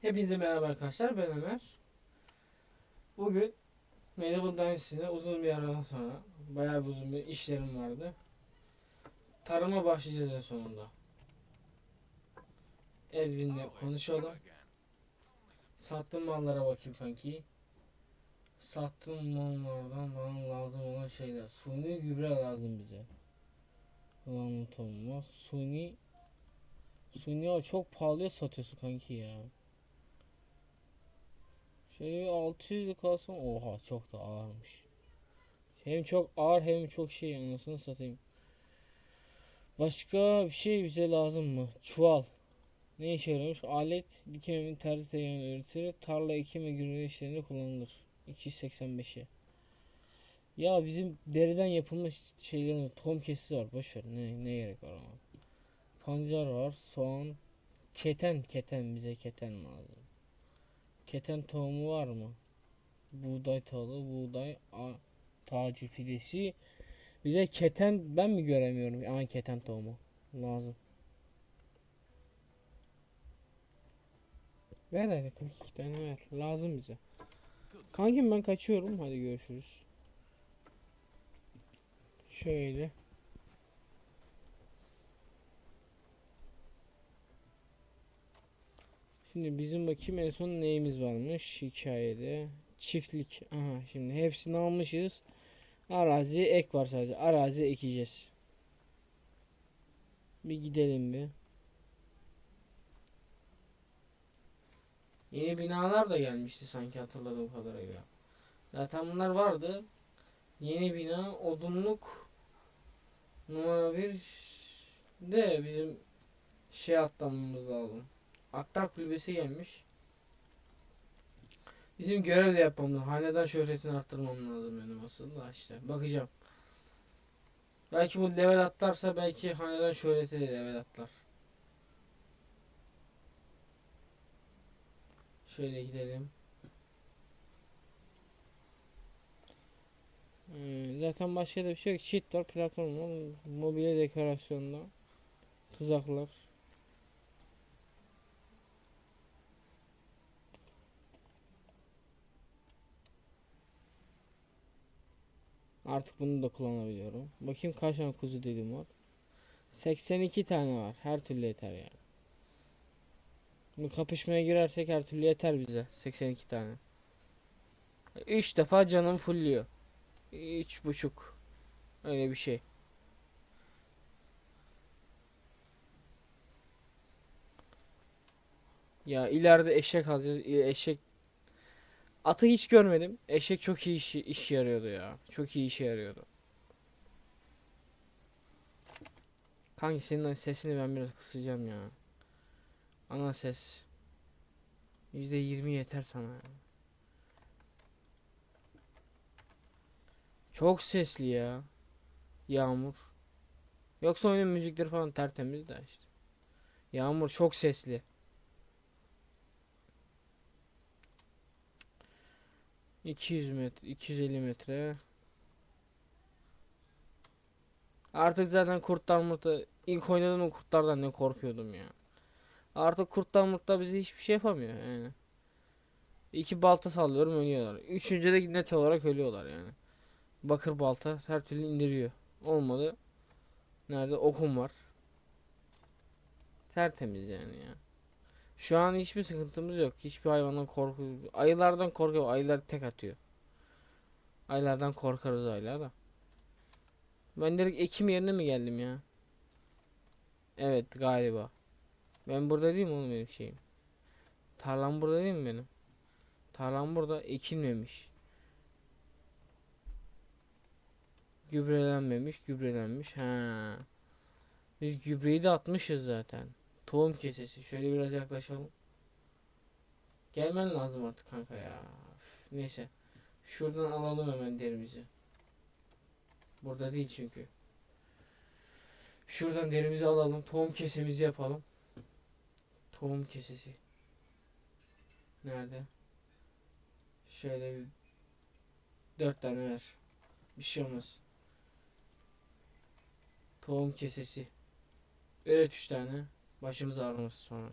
Hepinize merhaba arkadaşlar ben Ömer. Bugün Medieval Dynasty'de uzun bir aradan sonra bayağı bir uzun bir işlerim vardı. Tarıma başlayacağız en sonunda. Edwin'le konuşalım. Sattığım mallara bakayım kanki. Sattığım mallardan bana lazım olan şeyler. Suni gübre lazım bize. Lanet olmaz. Suni Suni çok pahalıya satıyorsun kanki ya. Şöyle 600 kalsın. Oha çok da ağırmış. Hem çok ağır hem çok şey anasını satayım. Başka bir şey bize lazım mı? Çuval. Ne işe yarıyormuş? Alet dikim emin terzi teyyarını öğretir. Tarla ekim ve gübre işlerinde kullanılır. 285'e. Ya bizim deriden yapılmış şeylerin tom kesisi var. Boşver. Ne, ne gerek var ama. Pancar var. Soğan. Keten. Keten. Bize keten lazım. Keten tohumu var mı? Buğday tahılı, buğday tacı fidesi. Bize keten ben mi göremiyorum? Aa keten tohumu lazım. Ver hadi 42 tane ver. Lazım bize. Kankim ben kaçıyorum. Hadi görüşürüz. Şöyle. Şimdi bizim bakayım en son neyimiz varmış hikayede. Çiftlik. Aha şimdi hepsini almışız. Araziye ek var sadece. Arazi ekeceğiz. Bir gidelim bir. Yeni binalar da gelmişti sanki hatırladığım kadarıyla. Zaten bunlar vardı. Yeni bina odunluk numara bir de bizim şey atlamamız lazım. Aktar kulübesi gelmiş. Bizim görev de yapmam lazım. Hanedan şöhretini arttırmam lazım benim aslında işte. Bakacağım. Belki bu level atlarsa belki hanedan şöhreti de level atlar. Şöyle gidelim. Ee, zaten başka da bir şey yok. Cheat var, platform var, mobilya dekorasyonda, tuzaklar. Artık bunu da kullanabiliyorum. Bakayım kaç tane kuzu dedim var. 82 tane var. Her türlü yeter yani. Bu kapışmaya girersek her türlü yeter bize. 82 tane. 3 defa canım. Üç buçuk. Öyle bir şey. Ya ileride eşek alacağız. Eşek Atı hiç görmedim. Eşek çok iyi iş, iş yarıyordu ya. Çok iyi işe yarıyordu. Kanki senin sesini ben biraz kısacağım ya. Ana ses. %20 yeter sana ya. Çok sesli ya. Yağmur. Yoksa oyunun müzikleri falan tertemiz de işte. Yağmur çok sesli. İki yüz metre, 250 metre. Artık zaten kurtlar murta ilk oynadığım kurtlardan ne korkuyordum ya. Artık kurtlar murtlar bize hiçbir şey yapamıyor yani. İki balta sallıyorum ölüyorlar. Üçüncü de net olarak ölüyorlar yani. Bakır balta her türlü indiriyor. Olmadı. Nerede okum var. Tertemiz yani ya. Şu an hiçbir sıkıntımız yok. Hiçbir hayvandan korku. Ayılardan korkuyor. Ayılar tek atıyor. Ayılardan korkarız ayılar da. Ben direkt ekim yerine mi geldim ya? Evet galiba. Ben burada değil mi oğlum benim şeyim? Tarlam burada değil mi benim? Tarlam burada ekilmemiş. Gübrelenmemiş, gübrelenmiş. Ha. Biz gübreyi de atmışız zaten. Tohum kesesi. Şöyle biraz yaklaşalım. Gelmen lazım artık kanka ya. Üf, neyse. Şuradan alalım hemen derimizi. Burada değil çünkü. Şuradan derimizi alalım. Tohum kesemizi yapalım. Tohum kesesi. Nerede? Şöyle bir dört tane ver. Bir şey olmaz. Tohum kesesi. Üret üç tane. Başımız ağrımız sonra.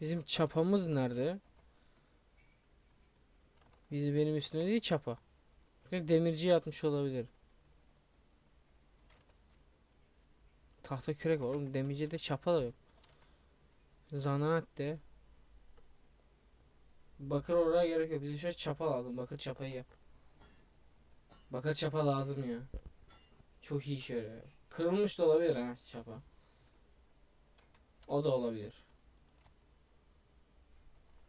Bizim çapamız nerede? Bizi benim üstüne değil çapa. Demirci yatmış olabilir. Tahta kürek var oğlum. Demirci de çapa da yok. Zanaat de. Bakır oraya gerek yok. Bize şöyle çapa lazım. Bakır çapayı yap. Bakır çapa lazım ya. Çok iyi şöyle. Kırılmış da olabilir ha çapa. O da olabilir.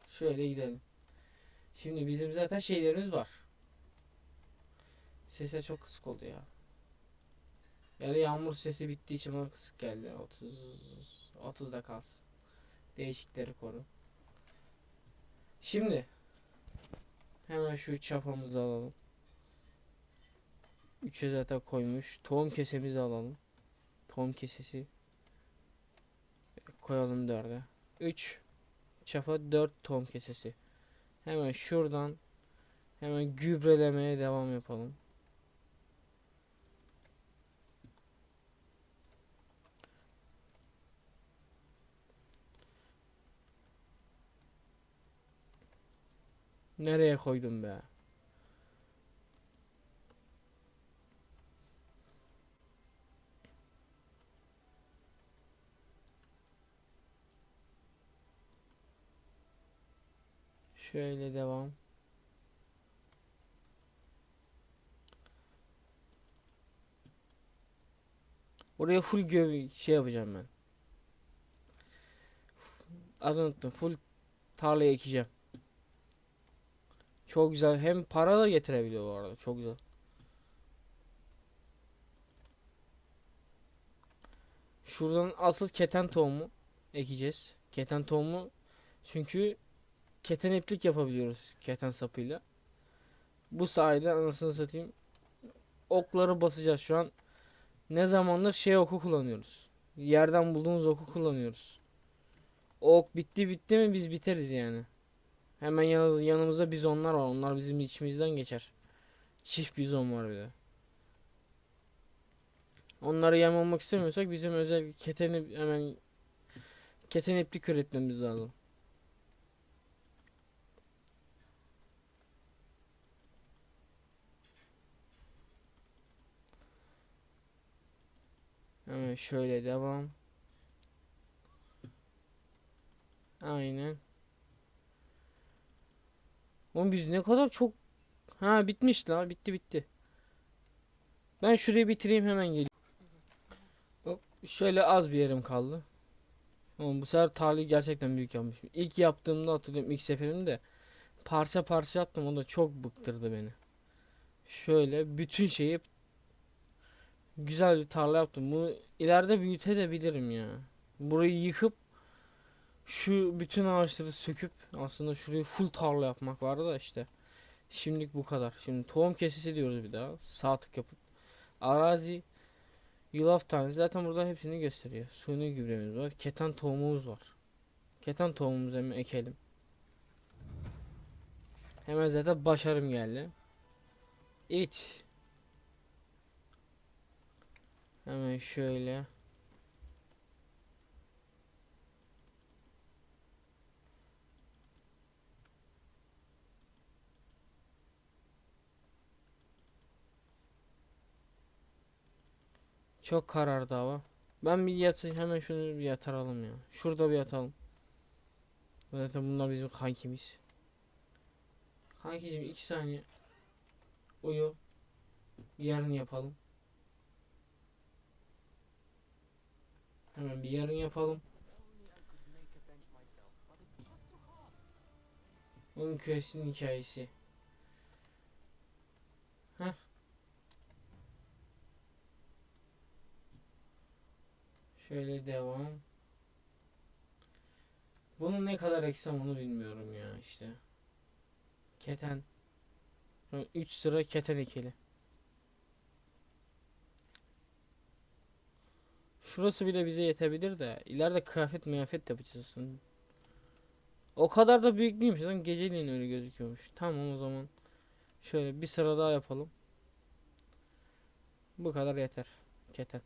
Şöyle gidelim. Şimdi bizim zaten şeylerimiz var. Sese çok kısık oldu ya. Yani yağmur sesi bittiği için bana kısık geldi. 30 30'da kalsın. Değişikleri koru. Şimdi hemen şu çapamızı alalım. 3'e zaten koymuş. Tohum kesemizi alalım. Tohum kesesi koyalım 4'e. 3 çapa 4 tohum kesesi. Hemen şuradan hemen gübrelemeye devam yapalım. Nereye koydum be? Şöyle devam. Oraya full göv şey yapacağım ben. Adını unuttum. Full tarlaya ekeceğim. Çok güzel. Hem para da getirebiliyor bu arada. Çok güzel. Şuradan asıl keten tohumu ekeceğiz. Keten tohumu çünkü keten iplik yapabiliyoruz keten sapıyla. Bu sayede anasını satayım okları basacağız şu an. Ne zamandır şey oku kullanıyoruz. Yerden bulduğumuz oku kullanıyoruz. Ok bitti bitti mi biz biteriz yani. Hemen yanı- yanımızda bizonlar var. Onlar bizim içimizden geçer. Çift bizon var bir de. Onları yem olmak istemiyorsak bizim özel keteni hemen keten iplik üretmemiz lazım. Hemen şöyle devam. Aynen. Oğlum biz ne kadar çok Ha bitmiş la bitti bitti. Ben şurayı bitireyim hemen geliyorum. Hop, şöyle az bir yerim kaldı. Oğlum bu sefer tarlayı gerçekten büyük yapmışım. İlk yaptığımda hatırlıyorum ilk seferimde parça parça attım o da çok bıktırdı beni. Şöyle bütün şeyi güzel bir tarla yaptım. Bunu ileride büyütebilirim ya. Burayı yıkıp şu bütün ağaçları söküp aslında şurayı full tarla yapmak vardı da işte. Şimdilik bu kadar. Şimdi tohum kesesi diyoruz bir daha. Sağ tık yapıp. Arazi yulaf tanesi zaten burada hepsini gösteriyor. Suni gübremiz var. Keten tohumumuz var. Keten tohumumuzu hemen ekelim. Hemen zaten başarım geldi. İç. Hemen şöyle. Çok karardı hava. Ben bir yatayım hemen şunu bir yatıralım ya. Şurada bir yatalım. Zaten bunlar bizim kankimiz. Kankicim iki saniye. Uyu. Yarın yapalım. Hemen bir yarın yapalım. Onun köyesinin hikayesi. Heh. Şöyle devam. Bunu ne kadar eksem onu bilmiyorum ya işte. Keten. 3 sıra keten ekili. Şurası bile bize yetebilir de. İleride kıyafet miyafet yapacağız. O kadar da büyük değilmiş. Zaten geceliğin öyle gözüküyormuş. Tamam o zaman. Şöyle bir sıra daha yapalım. Bu kadar yeter. Keten.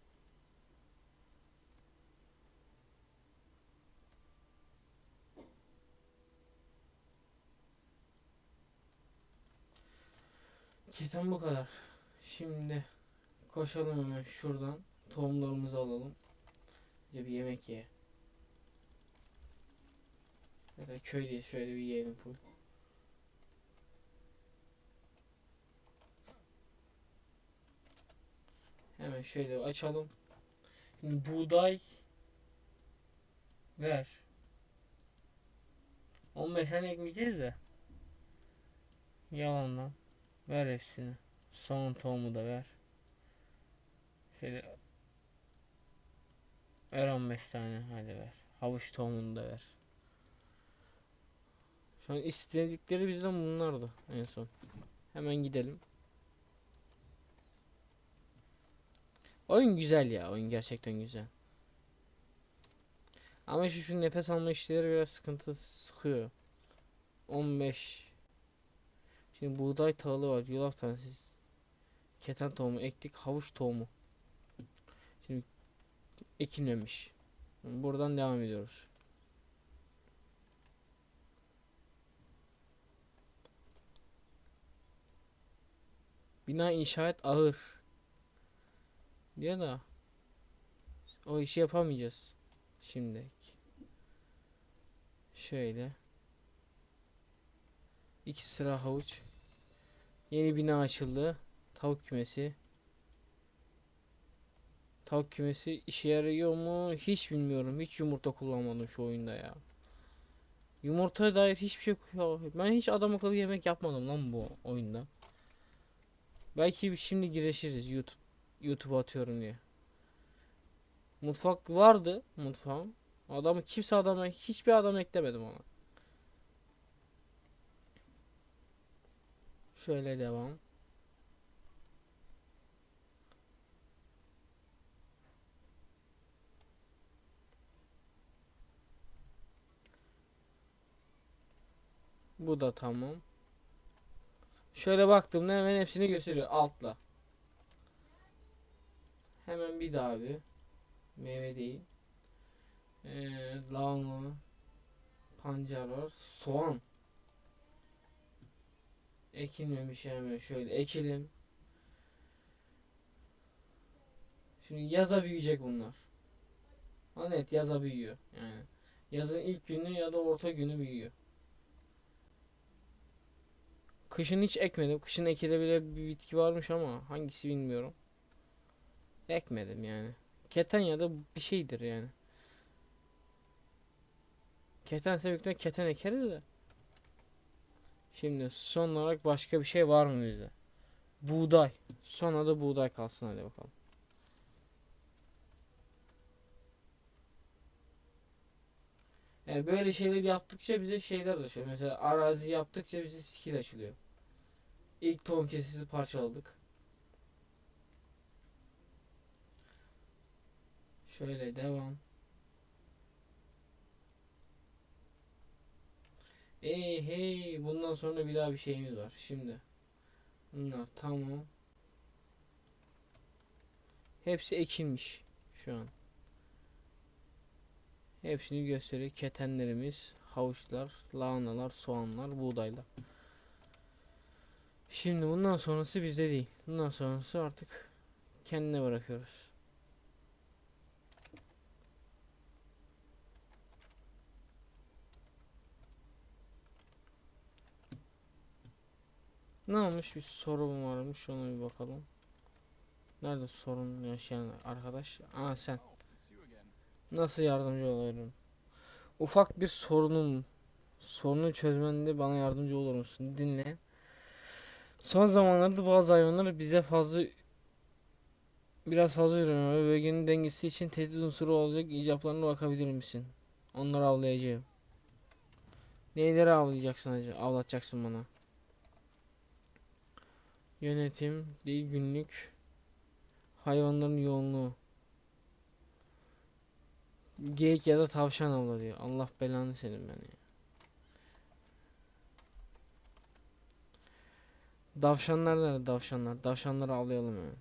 Keten bu kadar. Şimdi koşalım hemen şuradan. Tohumlarımızı alalım. De bir yemek ye. Ya da köyde şöyle bir yiyelim full. Hemen şöyle açalım. Şimdi buğday ver. 15 tane ekmeyeceğiz de. Yalandan. Ver hepsini. Son tohumu da ver. Şöyle Ver 15 tane hadi ver. Havuç tohumunu da ver. Şu an istedikleri bizden bunlardı en son. Hemen gidelim. Oyun güzel ya. Oyun gerçekten güzel. Ama şu, şu nefes alma işleri biraz sıkıntı sıkıyor. 15 Şimdi buğday tahılı var. Yulaf tanesi. Keten tohumu ektik. Havuç tohumu. Ekilmemiş. Buradan devam ediyoruz. Bina inşaat ağır. Diyor da o işi yapamayacağız şimdi. Şöyle. iki sıra havuç. Yeni bina açıldı. Tavuk kümesi. Tavuk kümesi işe yarıyor mu? Hiç bilmiyorum. Hiç yumurta kullanmadım şu oyunda ya. Yumurtaya dair hiçbir şey ben hiç adam akıllı yemek yapmadım lan bu oyunda. Belki şimdi girişiriz YouTube YouTube atıyorum diye. Mutfak vardı mutfağım. Adamı kimse adama hiçbir adam eklemedim ona. Şöyle devam. Bu da tamam. Şöyle baktığımda hemen hepsini gösteriyor altla. Hemen bir daha bir. Meyve değil. Ee, lahana. Pancar var. Soğan. Ekilmemiş hemen şöyle ekelim. Şimdi yaza büyüyecek bunlar. Ha net yaza büyüyor yani. Yazın ilk günü ya da orta günü büyüyor. Kışın hiç ekmedim. Kışın ekilebilen bir bitki varmış ama hangisi bilmiyorum. Ekmedim yani. Keten ya da bir şeydir yani. Keten büyük keten ekeriz de. Şimdi son olarak başka bir şey var mı bizde? Buğday. Sonra da buğday kalsın hadi bakalım. Yani böyle şeyler yaptıkça bize şeyler açıyor. Mesela arazi yaptıkça bize skill açılıyor. İlk tohum kesisi parçaladık. Şöyle devam. Hey hey bundan sonra bir daha bir şeyimiz var. Şimdi bunlar tamam. Hepsi ekilmiş şu an. Hepsini gösteriyor. Ketenlerimiz, havuçlar, lahanalar, soğanlar, buğdaylar. Şimdi bundan sonrası bizde değil. Bundan sonrası artık kendine bırakıyoruz. Ne olmuş bir sorun varmış ona bir bakalım. Nerede sorun yaşayan arkadaş? Aa sen. Nasıl yardımcı olabilirim? Ufak bir sorunum. Sorunu çözmende bana yardımcı olur musun? Dinle. Son zamanlarda bazı hayvanlar bize fazla biraz fazla ürünüyor ve bölgenin dengesi için tehdit unsuru olacak icaplarına bakabilir misin? Onları avlayacağım. Neyleri avlayacaksın acaba? Avlatacaksın bana. Yönetim, değil günlük. Hayvanların yoğunluğu. Geyik ya da tavşan avla diyor. Allah belanı senin beni. ya. Davşanlar nerede davşanlar? Davşanları avlayalım ya.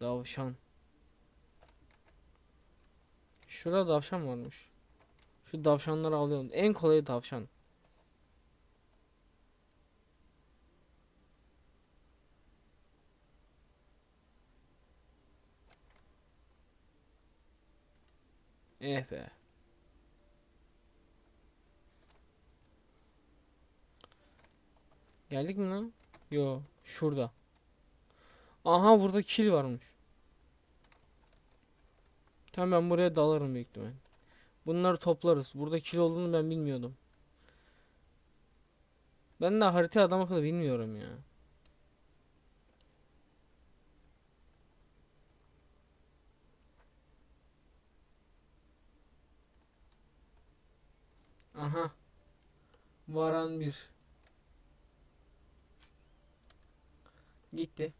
Davşan. Şurada davşan varmış. Şu davşanları avlayalım. En kolayı davşan. Eh be. Geldik mi lan? Yo şurada. Aha burada kil varmış. Tamam ben buraya dalarım büyük ihtimal. Bunları toplarız. Burada kil olduğunu ben bilmiyordum. Ben de harita adam akıllı bilmiyorum ya. Aha. Varan bir. Gitti.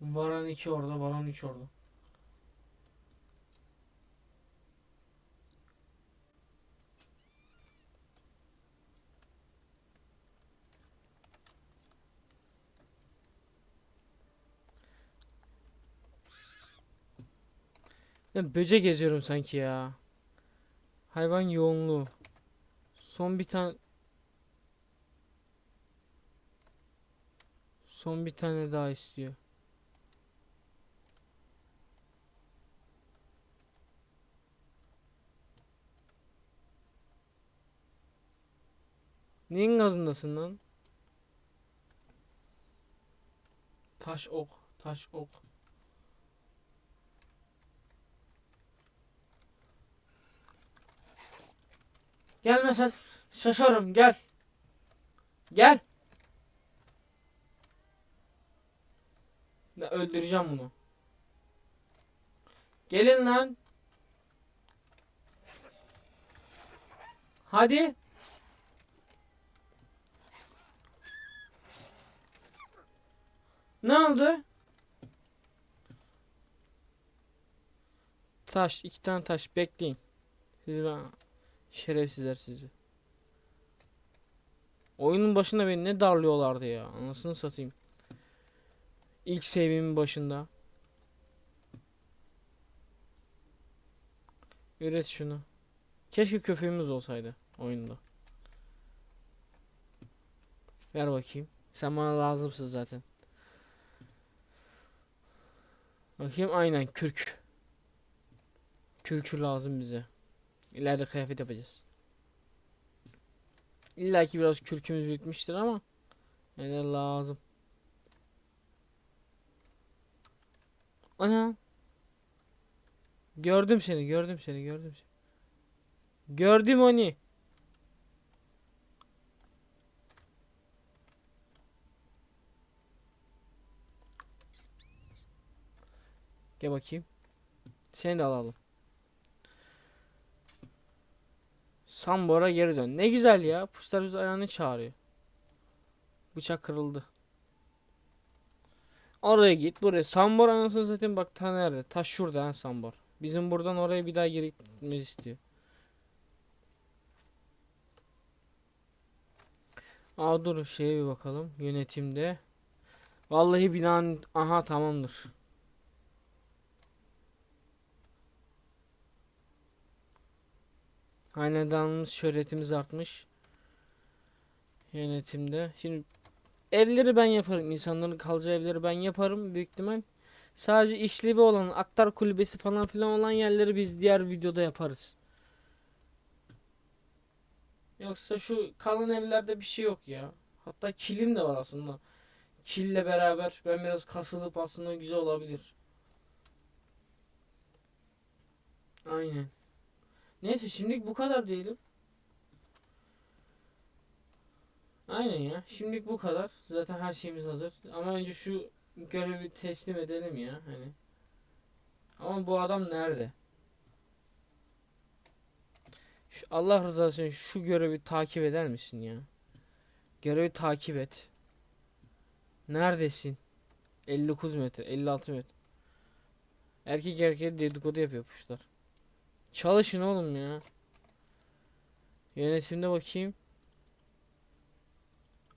Varan 2 orada, Varan 3 orada. Ben böcek geziyorum sanki ya. Hayvan yoğunluğu. Son bir tane Son bir tane daha istiyor. Neyin gazındasın lan? Taş ok, taş ok. Gelme sen. Şaşarım gel. Gel. Ben öldüreceğim bunu. Gelin lan. Hadi. Ne oldu? Taş, iki tane taş bekleyin. Sizi ben şerefsizler sizi. Oyunun başında beni ne darlıyorlardı ya. Anasını satayım. İlk seviyemin başında. Üret şunu. Keşke köpeğimiz olsaydı oyunda. Ver bakayım. Sen bana lazımsın zaten. Bakayım aynen kürk. Kürkü lazım bize. İleride kıyafet yapacağız. İlla ki biraz kürkümüz bitmiştir ama yine lazım. Ana. Gördüm seni, gördüm seni, gördüm seni. Gördüm onu. Gel bakayım. Seni de alalım. Sambora geri dön. Ne güzel ya. Puşlar bizi ayağını çağırıyor. Bıçak kırıldı. Oraya git buraya. Sambor anasını satayım bak ta nerede? Ta şurada ha Sambor. Bizim buradan oraya bir daha geri gitmemizi istiyor. Aa dur şeye bir bakalım. Yönetimde. Vallahi binanın aha tamamdır. Hanedanımız şöhretimiz artmış. Yönetimde. Şimdi evleri ben yaparım. İnsanların kalacağı evleri ben yaparım büyük ihtimal. Sadece işlevi olan aktar kulübesi falan filan olan yerleri biz diğer videoda yaparız. Yoksa şu kalan evlerde bir şey yok ya. Hatta kilim de var aslında. Kille beraber ben biraz kasılıp aslında güzel olabilir. Aynen. Neyse şimdilik bu kadar diyelim. Aynen ya. Şimdilik bu kadar. Zaten her şeyimiz hazır. Ama önce şu görevi teslim edelim ya. Hani. Ama bu adam nerede? Şu Allah rızası için şu görevi takip eder misin ya? Görevi takip et. Neredesin? 59 metre, 56 metre. Erkek erkeğe dedikodu yapıyor kuşlar. Çalışın oğlum ya. Yönetimde bakayım.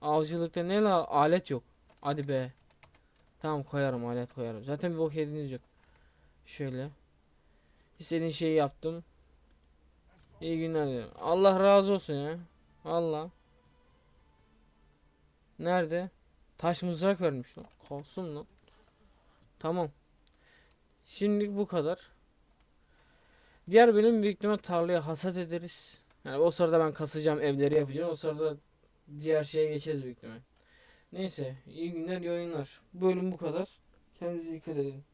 Avcılıkta ne la alet yok. Hadi be. Tamam koyarım alet koyarım. Zaten bir bok yediğiniz yok. Şöyle. İstediğin şeyi yaptım. İyi günler dilerim. Allah razı olsun ya. Allah. Nerede? Taş mızrak vermiş lan. Kalsın lan. Tamam. Şimdilik bu kadar. Diğer bölüm büyük ihtimal tarlaya hasat ederiz. Yani o sırada ben kasacağım evleri yapacağım. O sırada diğer şeye geçeriz büyük ihtimal. Neyse iyi günler iyi oyunlar. Bölüm bu kadar. Kendinize dikkat edin.